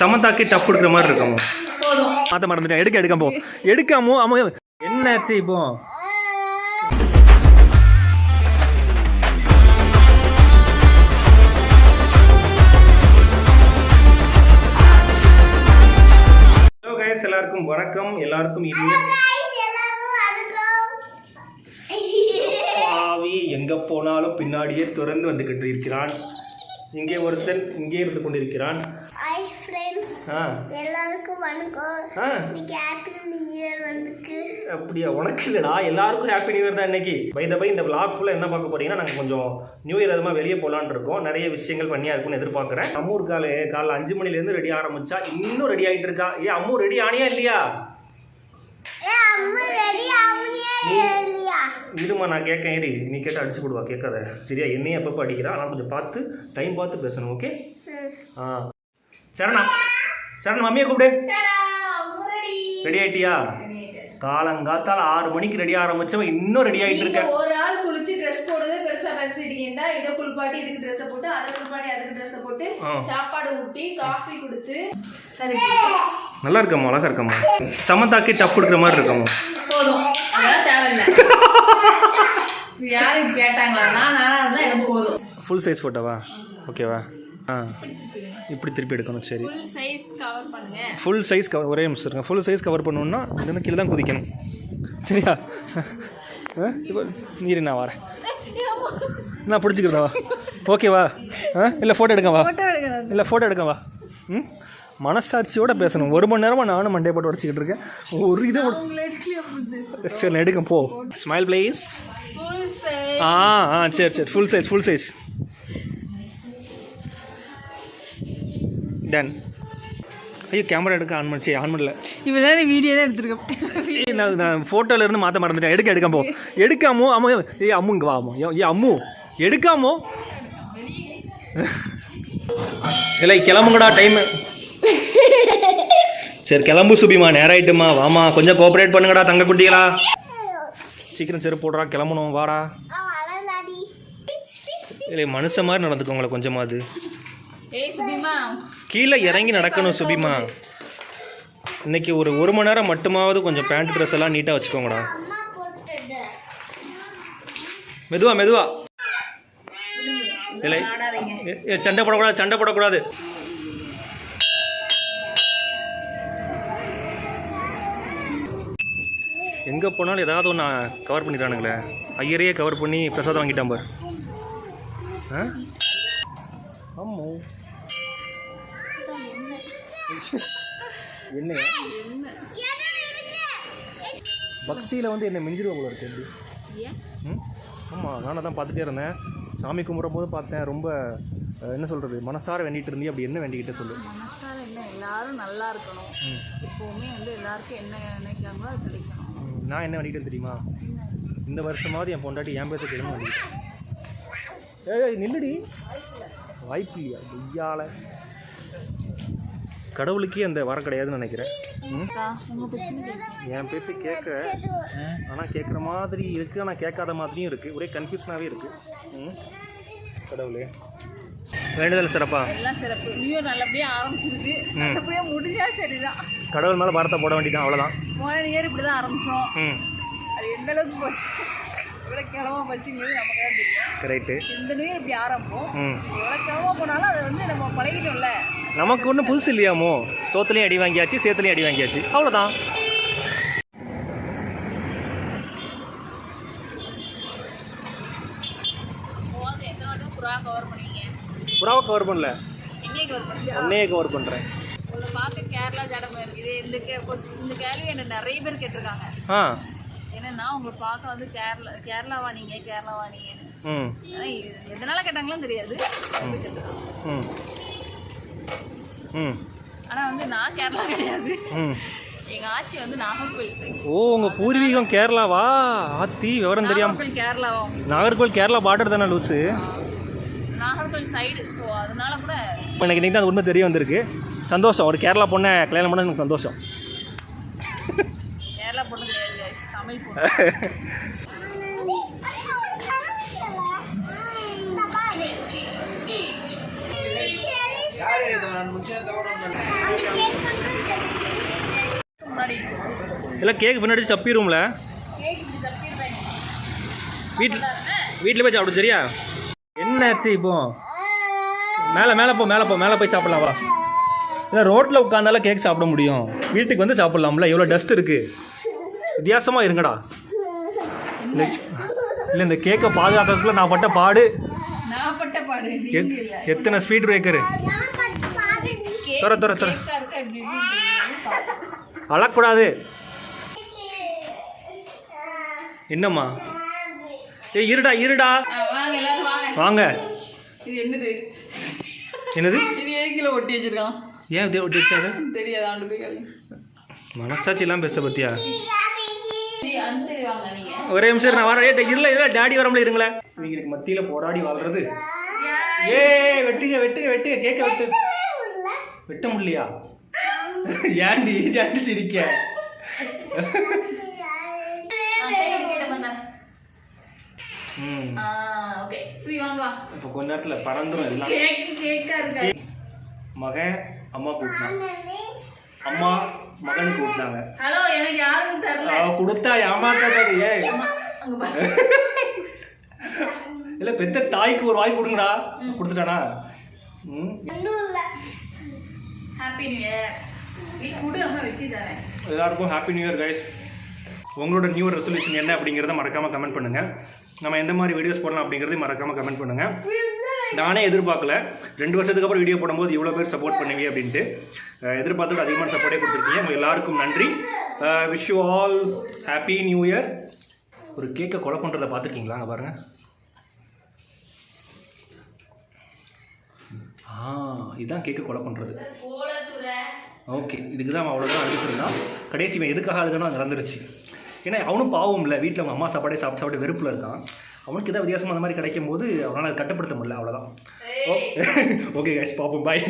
சமந்தாக்கி dub கொடுக்குற மாதிரி இருக்கமோ மாத்த மறந்துட்டேன். எடுக்க எடுக்க போ. எடுக்காமோ அம்மா என்னாச்சு இப்போ? எல்லாருக்கும் வணக்கம். எல்லாருக்கும் இனிய எங்க போனாலும் பின்னாடியே தொடர்ந்து வந்துகிட்டு இருக்கிறான். இங்கே ஒருத்தன் இங்கே இருந்து கொண்டிருக்கிறான். ஹாய் ஃப்ரெண்ட்ஸ் ஆ. எல்லாருக்கும் வணக்கம். ஆ. இன்னைக்கு ஹாப்பி நியூ இயர் வந்துருக்கு. அப்படியா? உனக்கு இல்லடா. எல்லாருக்கும் ஹாப்பி நியூ இயர் தான் இன்னைக்கு. பை த பை இந்த vlog ஃபுல்லாக என்ன பார்க்க போறீங்கன்னா நாங்கள் கொஞ்சம் நியூ இயர் அதுமா வெளியே போகலான்னு இருக்கோம். நிறைய விஷயங்கள் பண்ணியா இருக்கும்னு எதிர்பார்க்குறேன். அம்மூர் காலை காலைல அஞ்சு மணிலேருந்து ரெடி ஆரம்பிச்சா இன்னும் ரெடி ஆகிட்டு இருக்கா? ஏ அம்மு ரெடி ஆனியா இல்லையா ஏ அம்மா ரெடி ஆகுனியா இல்லையா இருமா நான் கேட்கேன். இரு நீ கேட்டு அடிச்சு போடுவா கேட்காத. சரியா? என்னையும் அப்பப்போ அடிக்கிறா. ஆனால் கொஞ்சம் பார்த்து டைம் பார்த்து பேசணும் ஓகே ஆ. சரணா சரண் மம்மியை கூப்பிடு. ரெடி ஆயிட்டியா? காலங்காத்தால ஆறு மணிக்கு ரெடி ஆரம்பிச்சவன் இன்னும் ரெடி ஆகிட்டு இருக்க. ஒரு ஆள் குளிச்சு ட்ரெஸ் போடுறது பெருசா நினைச்சிருக்கீங்கன்னா இதை குளிப்பாட்டி இதுக்கு ட்ரெஸ் போட்டு அதை குளிப்பாட்டி அதுக்கு ட்ரெஸ் போட்டு. சாப்பாடு ஊட்டி காஃபி கொடுத்து சரி. நல்லா இருக்கம்மா அழகா இருக்கம்மா சமந்தாக்கி டப் கொடுக்குற மாதிரி போதும். யாரும் கேட்டாங்களா? நான் போதும். ஃபுல் சைஸ் ஃபோட்டோவா ஓகேவா ஆ. இப்படி திருப்பி எடுக்கணும் சரி. ஃபுல் சைஸ் கவர் பண்ணுங்க. ஃபுல் சைஸ் கவர் ஒரே நிமிஷம் இருங்க. ஃபுல் சைஸ் கவர் பண்ணணும்னா இன்னும் கீழே தான் குதிக்கணும். சரியா? இப்போ நீர் நான் வரேன். நான் பிடிச்சிக்கிறதா ஓகேவா ஆ? இல்லை ஃபோட்டோ எடுக்கவா இல்லை ஃபோட்டோ எடுக்கவா ம்? மனசாட்சியோட பேசணும். ஒரு மணி நேரமாக நானும் மண்டே போட்டு உடச்சிக்கிட்டு இருக்கேன். ஒரு இதை கூட- ஃபுல் சைஸ் சரி. நான் எடுக்க போ. ஸ்மைல் ப்ளீஸ் ஃபுல் சைஸ் ஆ ஆ சரி சரி. Full size full size done ஐயோ கேமரா எடுக்க ஆன் பண்ணிச்சு ஆன் பண்ணல. இவ்வளோ வீடியோ தான் எடுத்துருக்கேன். நான் நான் ஃபோட்டோல இருந்து மாற்ற மறந்துட்டேன். எடுக்க எடுக்க போ. எடுக்காமோ அம்மா ஏய் அம்மு இங்கே வா அம்மு. ஏ அம்மு. எடுக்காமோ? இல்லை கிளம்புங்கடா டைம் சரி கிளம்பு சுபிமா நேரம் ஆயிட்டுமா வாமா கொஞ்சம் கோஆப்ரேட் பண்ணுங்கடா தங்க குட்டிகளா சீக்கிரம் செருப்பு போடுறா கிளம்பணும் வாடா. இல்லை மனுஷ மாதிரி நடந்துக்கோங்களேன் கொஞ்சமாவது. கீழே இறங்கி நடக்கணும் சுபிமா. இன்னைக்கு ஒரு ஒரு மணி நேரம் மட்டுமாவது கொஞ்சம் பேண்ட் ட்ரெஸ் எல்லாம் நீட்டாக வச்சுக்கோங்கடா. மெதுவா மெதுவா. இல்லை சண்டை போடக்கூடாது சண்டை போடக்கூடாது. எங்கே போனாலும் ஏதாவது ஒன்று கவர் பண்ணிடுறானுங்களே. ஐயரையே கவர் பண்ணி பிரசாதம் வாங்கிட்டான் பார். ஆ? ஆமாம் என்னையா பக்தியில் வந்து என்ன மிஞ்சிருவா போல இருக்கு எப்படி? ம்? ஆமாம் நானும் தான் பார்த்துட்டே இருந்தேன். சாமி கும்பிடும் போது பார்த்தேன் ரொம்ப என்ன சொல்கிறது மனசார வேண்டிகிட்டு இருந்தீ அப்படி என்ன வேண்டிக்கிட்டே சொல்லு. மனசால என்ன எல்லாரும் நல்லா இருக்கணும். எப்பவுமே வந்து எல்லாருக்கும் என்ன நினைக்கிறாங்களோ அது கிடைக்கணும் ம், நான் என்ன வேண்டிக்கிட்டேன் தெரியுமா? இந்த வருஷமாவது என் பொண்டாட்டி என் பேச கேளுங்க வேண்டிக்கிட்டேன் ஏய் நில்லுடி. வாய்ப்பு இல்லையா ஐயால கடவுளுக்கே அந்த வர கிடையாதுன்னு நினைக்கிறேன். என் பேச்சு கேட்க ஆனால் கேட்குற மாதிரி இருக்குது ஆனால் கேட்காத மாதிரியும் இருக்குது ஒரே கன்ஃபியூஷனாகவே இருக்குது ம்? கடவுளே. வேண்டுதல் சிறப்பா? எல்லாம் சிறப்பு. நியூ இயர் நல்லபடியா ஆரம்பிச்சிருக்கு. நல்லபடியா முடிஞ்சா சரிதான். கடவுள் மேலே பாரத்தை போட வேண்டியதான் அவ்வளோதான் போன இயர் இப்படி தான் ஆரம்பிச்சோம். ம். அது எந்த அளவுக்கு போச்சு? எவ்வளோ கிளம்ப போச்சுங்கிறது நமக்கு தான் தெரியும். கரெக்டு இந்த நியூ இயர் இப்படி ஆரம்பம் எவ்வளோ கிளம்ப போனாலும் அதை வந்து நம்ம பழகிட்டோம்ல. நமக்கு ஒன்றும் புதுசு இல்லையாமோ? சோத்துலேயும் அடி வாங்கியாச்சு சேத்துலேயும் அடி வாங்கியாச்சு. அவ்வளோதான் போதும் எத்தனை வாட்டி புறா கவர் பண்ணுவீங்க புறாவை கவர் பண்ணல. ஒன்னே கவர் பண்ணுறேன் உங்களை பார்க்க கேரளா ஜடமா இருக்குது இந்த கே இந்த கேள்வி என்ன நிறைய பேர் கேட்டிருக்காங்க. ஆ. என்னன்னா உங்களை பார்க்க வந்து கேரளா கேரளாவா நீங்க? கேரளாவா நீங்கன்னு ம். ஆனா இது எதனால கேட்டாங்களும் தெரியாது. ம். ம். ஆனா வந்து நான் கேரளா கிடையாது. ம். எங்க ஆச்சி வந்து நாகர்கோவில். ஓ உங்கள் பூர்வீகம் கேரளாவா? ஆத்தி விவரம் தெரியாம நாகர்கோவில் கேரளாவா? நாகர்கோவில் கேரளா பார்டர் தானே லூஸு சைடு ஸோ அதனால கூட எனக்கு இன்றைக்கி தான் உண்மை தெரிய வந்திருக்கு. சந்தோஷம். ஒரு கேரளா பொண்ணை கல்யாணம் பண்ண எனக்கு சந்தோஷம். கேரளா பொண்ணு தமிழ் இல்லை கேக் பின்னாடி சப்பிடும்ல வீட்டில் வீட்டில் போய் சாப்பிடும் சரியா? என்ன ஆச்சு இப்போ? மேலே மேலே போ மேலே போ மேலே போய் சாப்பிடலாம் வா. இல்லை ரோட்டில் உட்காந்தாலும் கேக் சாப்பிட முடியும். வீட்டுக்கு வந்து சாப்பிட்லாம்ல எவ்வளோ டஸ்ட் இருக்குது வித்தியாசமாக இருங்கடா. இந்த இல்லை இந்த கேக்கை பாதுகாக்கிறதுக்குள்ள நான் பட்ட பாடு. இல்ல. எத்தனை ஸ்பீட் பிரேக்கரு தொற, தொற, தொற. அழக்கூடாது. என்னம்மா? ஏய் இருடா இருடா. வாங்க. இது என்னது? என்னது? இது ஏக்கில ஒட்டி வச்சிருக்கான்? ஏன் இப்படி ஒட்டி வச்சாரு? தெரியாது ஆண்டு போய் கேளுங்க. மனசாட்சி எல்லாம் பேச பத்தியா ஒரே நிமிஷம் நான் வரேன். இல்லை இல்லை டாடி வரமுல இருங்களேன். இவங்களுக்கு மத்தியில் போராடி வாழ்றது. ஏ வெட்டுங்க வெட்டுங்க வெட்டுங்க. கேட்க வெட்டு. வெட்ட முடியலையா? ஏன்டி ஏன்டி சிரிக்க ஆ, கை எடுக்க இடம் வந்தா. ம் ஆ, ஓகே வாங்க வா இப்போ கொஞ்ச நேரத்தில் பறந்துடும் எல்லாம். கேக் கேக்கா இருக்கா? மகன் அம்மா கூட்டினான் அம்மா மகன் கூட்டினாங்க ஹலோ எனக்கு யாருக்கும் தரல அவ கொடுத்தா ஏமாத்தாது ஏ. அங்க பாரு. இல்ல பெத்த தாய்க்கு ஒரு வாய் கொடுங்கடா. கொடுத்துட்டானா? ம். ஹாப்பி நியூ இயர் நீ குடு அம்மா வெட்டி தரேன். எல்லாருக்கும் ஹாப்பி நியூ இயர் கைஸ் உங்களோட நியூ இயர் ரெசல்யூஷன் என்ன அப்படிங்கிறத மறக்காம கமெண்ட் பண்ணுங்க. நம்ம எந்த மாதிரி வீடியோஸ் போடலாம் அப்படிங்கிறதையும் மறக்காம கமெண்ட் பண்ணுங்க. நானே எதிர்பார்க்கல. ரெண்டு வருஷத்துக்கு அப்புறம் வீடியோ போடும்போது இவ்வளோ பேர் சப்போர்ட் பண்ணுவீங்க அப்படின்ட்டு. அஹ் எதிர்பார்த்தோட அதிகமான சப்போர்ட்டே கொடுத்துருக்கீங்க. உங்க எல்லாருக்கும் நன்றி. Wish you all happy new year ஒரு கேக்கை கொலை பண்ணுறதை பார்த்துருக்கீங்களா? அங்கே பாருங்க. ஆ இதுதான் கேக்கை கொலை பண்ணுறது ஓகே இதுக்கு தான் அவ்வளோதான் அடிச்சிருந்தான் கடைசி எதுக்காக அதுக்கான நடந்துருச்சு. ஏன்னா அவனும் பாவம் இல்லை வீட்டில் அவங்க அம்மா சாப்பாடே சாப்பிட்டு சாப்பிட்டு வெறுப்பில் இருக்கான். அவனுக்கு ஏதாவது வித்தியாசம் அந்த மாதிரி கிடைக்கும் போது அவனால் அதை கட்டுப்படுத்த முடியல அவ்வளோதான் ஓகே கைஸ் பார்ப்போம் பாய்